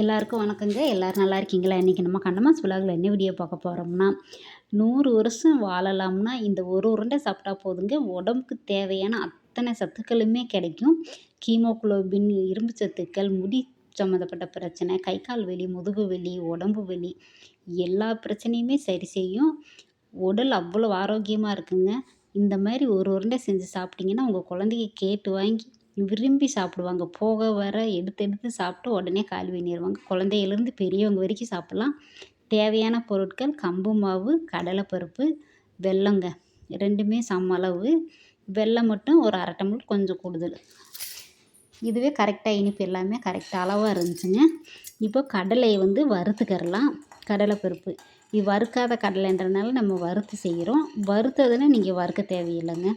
எல்லாருக்கும் வணக்கங்க. எல்லோரும் நல்லா இருக்கீங்களா? இன்றைக்கி நம்ம கண்ணமாஸ் விழாவில் என்ன வீடியோ பார்க்க போகிறோம்னா நூறு வருஷம் வாழலாம்னா இந்த ஒரு உருண்டை சாப்பிட்டா போதுங்க. உடம்புக்கு தேவையான அத்தனை சத்துக்களுமே கிடைக்கும். கீமோகுளோபின் இரும்பு சத்துக்கள் முடி சம்மந்தப்பட்ட பிரச்சனை கை கால் வலி முதுகு வலி உடம்பு வலி எல்லா பிரச்சனையுமே சரி செய்யும். உடல் அவ்வளோ ஆரோக்கியமாக இருக்குங்க. இந்த மாதிரி ஒரு உருண்டை செஞ்சு சாப்பிட்டிங்கன்னா உங்கள் குழந்தைங்க கேட்டு வாங்கி விரும்பி சாப்பிடுவாங்க. போக வர எடுத்து எடுத்து சாப்பிட்டு உடனே காலி பண்ணிடுவாங்க குழந்தையிலேருந்து பெரியவங்க வரைக்கும் சாப்பிட்லாம். தேவையான பொருட்கள் கம்பு மாவு கடலைப்பருப்பு வெல்லங்க. ரெண்டுமே சம அளவு. வெல்லம் மட்டும் ஒரு அரை டம்ளர் கொஞ்சம் கூடுதல். இதுவே கரெக்டாக இனிப்பு எல்லாமே கரெக்டாக அளவாக இருந்துச்சுங்க. இப்போ கடலையை வந்து வறுத்துக்கரலாம் கடலைப்பருப்பு. இது வறுக்காத கடலைன்றனால நம்ம வறுத்து செய்கிறோம். வறுத்ததுன்னா நீங்கள் வறுக்க தேவையில்லைங்க.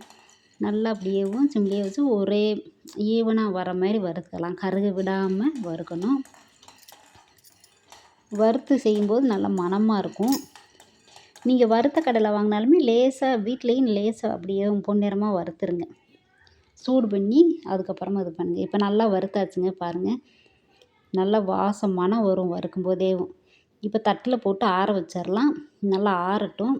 நல்லா அப்படியேவும் சிம்லேயே வச்சு ஒரே ஈவனாக வர மாதிரி வறுத்துக்கலாம் கருக விடாமல் வறுக்கணும். வறுத்து செய்யும்போது நல்லா மணமாக இருக்கும். நீங்கள் வறுத்த கடலை வாங்கினாலுமே லேசாக வீட்லேயும் லேசாக அப்படியே பொன்னிறமாக வறுத்துருங்க. சூடு பண்ணி அதுக்கப்புறமா இது பண்ணுங்கள் இப்போ நல்லா வறுத்தாச்சுங்க பாருங்கள் நல்லா வாசம் மனம் வரும் வறுக்கும் போதேவும் இப்போ தட்டில் போட்டு ஆற வச்சிடலாம் நல்லா ஆறட்டும்.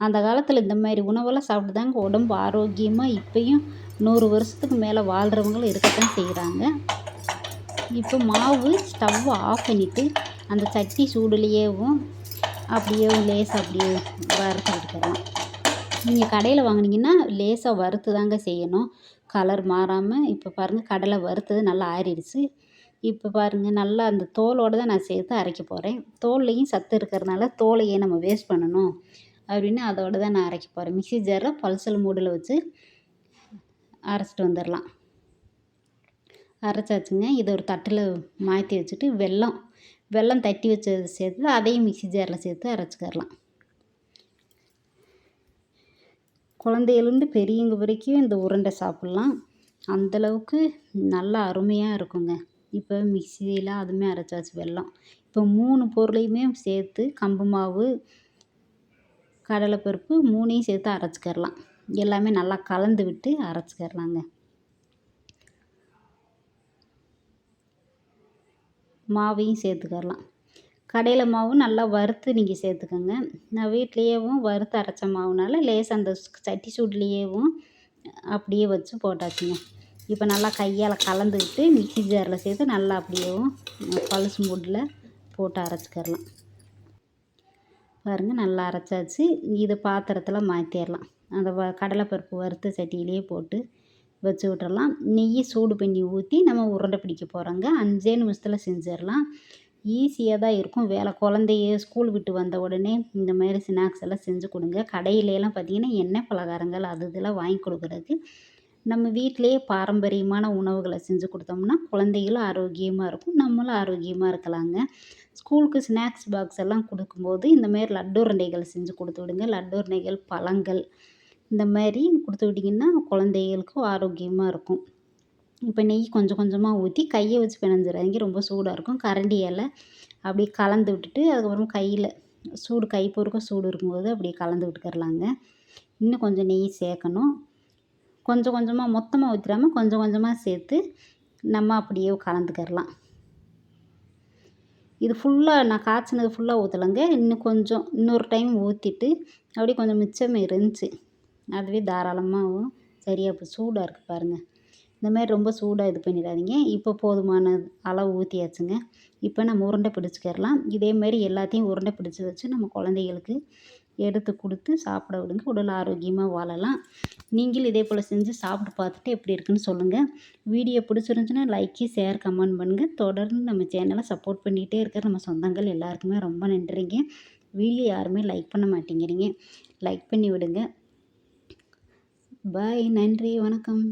அந்த காலத்தில் இந்த மாதிரி உணவெல்லாம் சாப்பிட்டு தாங்க உடம்பு ஆரோக்கியமாக இப்போயும் நூறு வருஷத்துக்கு மேலே வாழ்கிறவங்களும் இருக்கத்தான் செய்கிறாங்க இப்போ மாவு ஸ்டவ்வை ஆஃப் பண்ணிவிட்டு அந்த சட்டி சூடுலேயேவும் அப்படியே லேசாக அப்படியே வறுத்து எடுத்துக்கலாம் நீங்கள் கடையில் வாங்கினீங்கன்னா லேசாக வறுத்து தாங்க செய்யணும். கலர் மாறாமல் இப்போ பாருங்கள் கடலை வறுத்தது நல்லா ஆறிடுச்சு. இப்போ பாருங்கள் நல்லா அந்த தோலோடு தான் நான் சேர்த்து அரைக்க போகிறேன் தோல்லையும் சத்து இருக்கிறதுனால தோலையே நம்ம வேஸ்ட் பண்ணணும். அப்படின்னு அதோடு தான் நான் அரைக்க போகிறேன் மிக்ஸி ஜாரில் பல்சல் மூடில் வச்சு அரைச்சிட்டு வந்துடலாம். அரைச்சாச்சுங்க. இதை ஒரு தட்டில் மாற்றி வச்சுட்டு வெல்லம் வெல்லம் தட்டி வச்சது சேர்த்து அதையும் மிக்ஸி ஜாரில் சேர்த்து அரைச்சிக்கரலாம் குழந்தையிலேருந்து பெரியவங்க வரைக்கும் இந்த உருண்டை சாப்பிட்லாம். அந்தளவுக்கு நல்லா அருமையாக இருக்குங்க. இப்போ மிக்சியில் அதுவுமே அரைச்சாச்சு வெல்லம். இப்போ மூணு பொருளையுமே சேர்த்து கம்பு மாவு கடலைப்பருப்பு மூணையும் சேர்த்து அரைச்சிக்கிறலாம். எல்லாமே நல்லா கலந்து விட்டு அரைச்சிக்கிறலாங்க. மாவையும் சேர்த்துக்கரலாம் கடையில் மாவும் நல்லா வறுத்து நீங்கள் சேர்த்துக்கோங்க. நான் வீட்லேயேவும் வறுத்து அரைச்ச மாவுனால லேஸ் அந்த சட்டி சூட்லேயேவும் அப்படியே வச்சு போட்டாச்சுங்க. இப்போ நல்லா கையால் கலந்துக்கிட்டு மிக்சி ஜாரில் சேர்த்து நல்லா அப்படியேவும் பழுசு மூடில் போட்டு அரைச்சிக்கிறலாம். பாருங்கள் நல்லா அரைச்சாச்சு. இதை பாத்திரத்தில் மாற்றிடலாம் அந்த வ கடலைப்பருப்பு வறுத்த சட்டியிலேயே போட்டு வச்சு விட்டுறலாம். நெய் சூடு பண்ணி ஊற்றி நம்ம உருண்டை பிடிக்க போகிறோங்க அஞ்சே நிமிஷத்தில் செஞ்சிடலாம். ஈஸியாக தான் இருக்கும். வேலை குழந்தைய ஸ்கூல் விட்டு வந்த உடனே இந்த மாதிரி ஸ்நாக்ஸ் எல்லாம் செஞ்சு கொடுங்க. கடையிலலாம் பார்த்திங்கன்னா எண்ணெய் பலகாரங்கள் அது இதெல்லாம் வாங்கி கொடுக்குறதுக்கு நம்ம வீட்டிலேயே பாரம்பரியமான உணவுகளை செஞ்சு கொடுத்தோம்னா குழந்தைகளும் ஆரோக்கியமாக இருக்கும். நம்மளும் ஆரோக்கியமாக இருக்கலாங்க. ஸ்கூலுக்கு ஸ்நாக்ஸ் பாக்ஸ் எல்லாம் கொடுக்கும்போது இந்தமாரி லட்டு உருண்டைகள் செஞ்சு கொடுத்து விடுங்க. லட்டு உருண்டைகள் பழங்கள் இந்த மாதிரி கொடுத்து விட்டிங்கன்னா குழந்தைகளுக்கும் ஆரோக்கியமாக இருக்கும். இப்போ நெய் கொஞ்சம் கொஞ்சமாக ஊற்றி கையை வச்சு பிணைஞ்சிடாதீங்க. ரொம்ப சூடாக இருக்கும். கரண்டியால் அப்படியே கலந்து விட்டுட்டு அதுக்கப்புறம் கையில் சூடு கை பொறுக்க சூடு இருக்கும்போது அப்படியே கலந்து விட்டுக்கரலாங்க இன்னும் கொஞ்சம் நெய் சேர்க்கணும். கொஞ்சம் கொஞ்சமாக மொத்தமாக ஊற்றிடாமல் கொஞ்சம் கொஞ்சமாக சேர்த்து நம்ம அப்படியே கலந்துக்கிறலாம். இது ஃபுல்லாக நான் காய்ச்சினது ஃபுல்லாக ஊற்றலைங்க இன்னும் கொஞ்சம் இன்னொரு டைம் ஊற்றிட்டு அப்படியே கொஞ்சம் மிச்சம் இருந்துச்சு. அதுவே தாராளமாகவும் சரியாக இப்போ சூடாக இருக்குது பாருங்கள் இந்த மாதிரி ரொம்ப சூடாக இது பண்ணிடாதீங்க. இப்போ போதுமான அளவு ஊற்றியாச்சுங்க இப்போ நம்ம உருண்டை பிடிச்சிக்கிறலாம். இதேமாரி எல்லாத்தையும் உருண்டை பிடிச்சி வச்சு நம்ம குழந்தைகளுக்கு எடுத்து கொடுத்து சாப்பிட விடுங்க. உடல் ஆரோக்கியமாக வாழலாம். நீங்களும் இதே போல் செஞ்சு சாப்பிட்டு பார்த்துட்டு எப்படி இருக்குன்னு சொல்லுங்கள் வீடியோ பிடிச்சிருந்துச்சுன்னா லைக்கு ஷேர் கமெண்ட் பண்ணுங்கள் தொடர்ந்து நம்ம சேனலை சப்போர்ட் பண்ணிகிட்டே இருக்கிற நம்ம சொந்தங்கள் எல்லாருக்குமே ரொம்ப நன்றிங்க. வீடியோ யாருமே லைக் பண்ண மாட்டேங்கிறீங்க. லைக் பண்ணி விடுங்க. பாய் நன்றி வணக்கம்.